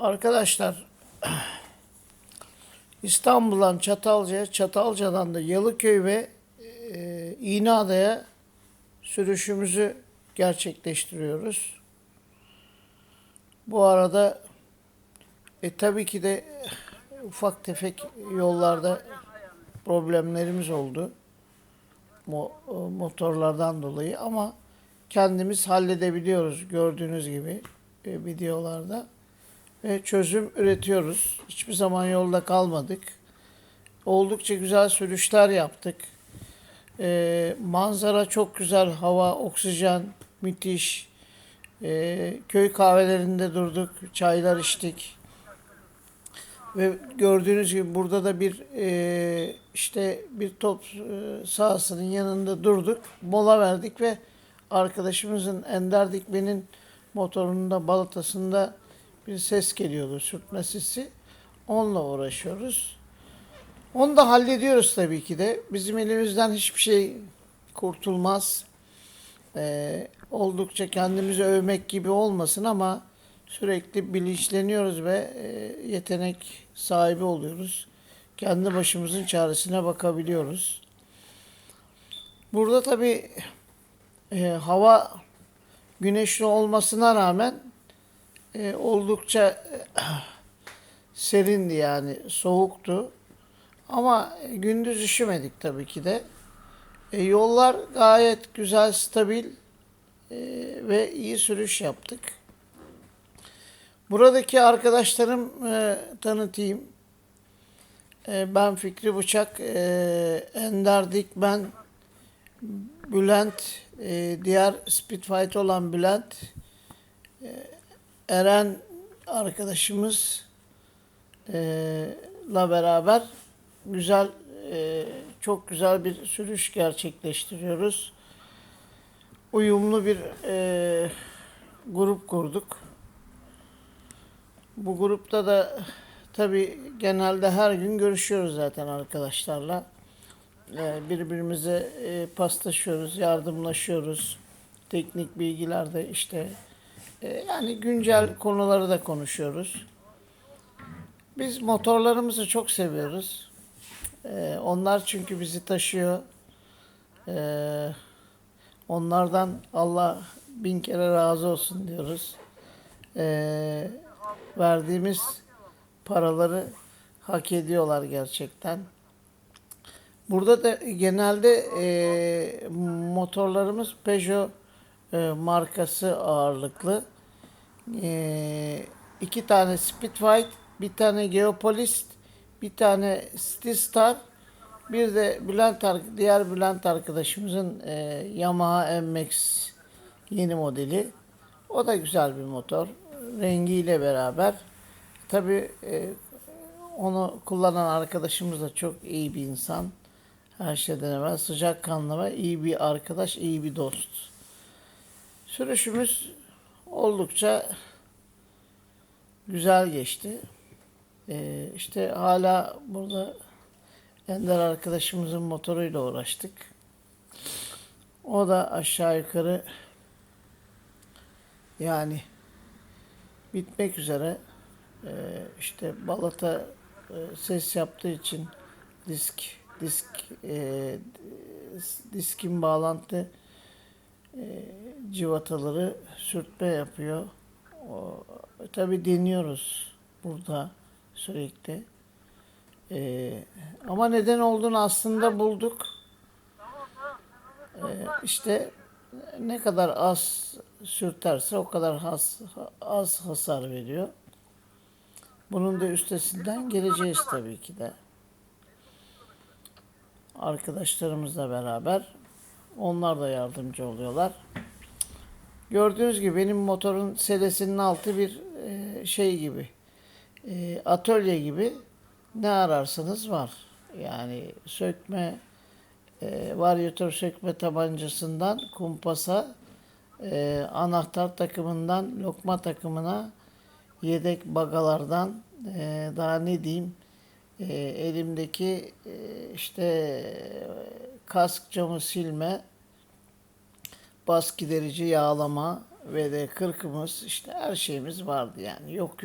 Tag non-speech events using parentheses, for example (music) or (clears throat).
Arkadaşlar İstanbul'dan Çatalca'ya, Çatalca'dan da Yalıköy ve e, İğneada'ya sürüşümüzü gerçekleştiriyoruz. Bu arada e, tabii ki de ufak tefek yollarda problemlerimiz oldu. Mo- motorlardan dolayı ama kendimiz halledebiliyoruz gördüğünüz gibi e, videolarda ve çözüm üretiyoruz. Hiçbir zaman yolda kalmadık. Oldukça güzel sürüşler yaptık. E, manzara çok güzel, hava, oksijen müthiş. E, köy kahvelerinde durduk, çaylar içtik. Ve gördüğünüz gibi burada da bir e, işte bir top e, sahasının yanında durduk. Mola verdik ve arkadaşımızın Ender Dikmen'in motorunda balatasında bir ses geliyordu. Sürtme sesi. Onunla uğraşıyoruz. Onu da hallediyoruz tabii ki de. Bizim elimizden hiçbir şey kurtulmaz. Ee, oldukça kendimizi övmek gibi olmasın ama sürekli bilinçleniyoruz ve e, yetenek sahibi oluyoruz. Kendi başımızın çaresine bakabiliyoruz. Burada tabii e, hava güneşli olmasına rağmen e, oldukça e, (clears throat) serindi yani soğuktu. Ama gündüz üşümedik tabii ki de. E, yollar gayet güzel, stabil e, ve iyi sürüş yaptık. Buradaki arkadaşlarım e, tanıtayım. E, ben Fikri Bıçak, e, Ender Dikmen, Bülent, e, diğer Spitfight olan Bülent, e, Eren arkadaşımız e, la beraber güzel, e, çok güzel bir sürüş gerçekleştiriyoruz. Uyumlu bir e, grup kurduk. Bu grupta da tabii genelde her gün görüşüyoruz zaten arkadaşlarla. Ee, birbirimize e, paslaşıyoruz, yardımlaşıyoruz. Teknik bilgilerde işte e, yani güncel konuları da konuşuyoruz. Biz motorlarımızı çok seviyoruz. Ee, onlar çünkü bizi taşıyor. Ee, onlardan Allah bin kere razı olsun diyoruz. Verdiğimiz paraları hak ediyorlar gerçekten. Burada da genelde e, motorlarımız Peugeot e, markası ağırlıklı. E, iki tane Spitfire, bir tane Geopolis, bir tane Star, bir de Bülent diğer Bülent arkadaşımızın e, Yamaha MX yeni modeli. O da güzel bir motor. Rengiyle beraber. Tabii e, onu kullanan arkadaşımız da çok iyi bir insan. Her şeyden evvel sıcakkanlı ve iyi bir arkadaş, iyi bir dost. Sürüşümüz oldukça güzel geçti. Ee, işte hala burada Ender arkadaşımızın motoruyla uğraştık. O da aşağı yukarı yani bitmek üzere. Ee, işte balata e, ses yaptığı için disk disk e, diskin bağlantı e, civataları sürtme yapıyor. O, tabii deniyoruz burada sürekli. E, ama neden olduğunu aslında bulduk. E, işte ne kadar az sürterse o kadar has, az hasar veriyor. Bunun da üstesinden geleceğiz tabii ki de. Arkadaşlarımızla beraber onlar da yardımcı oluyorlar. Gördüğünüz gibi benim motorun selesinin altı bir e, şey gibi. E, atölye gibi ne ararsanız var. Yani sökme, e, varyatör sökme tabancasından kumpasa, anahtar takımından lokma takımına, yedek bagalardan daha ne diyeyim elimdeki işte kask camı silme, bas giderici yağlama ve de kırkımız işte her şeyimiz vardı yani yok.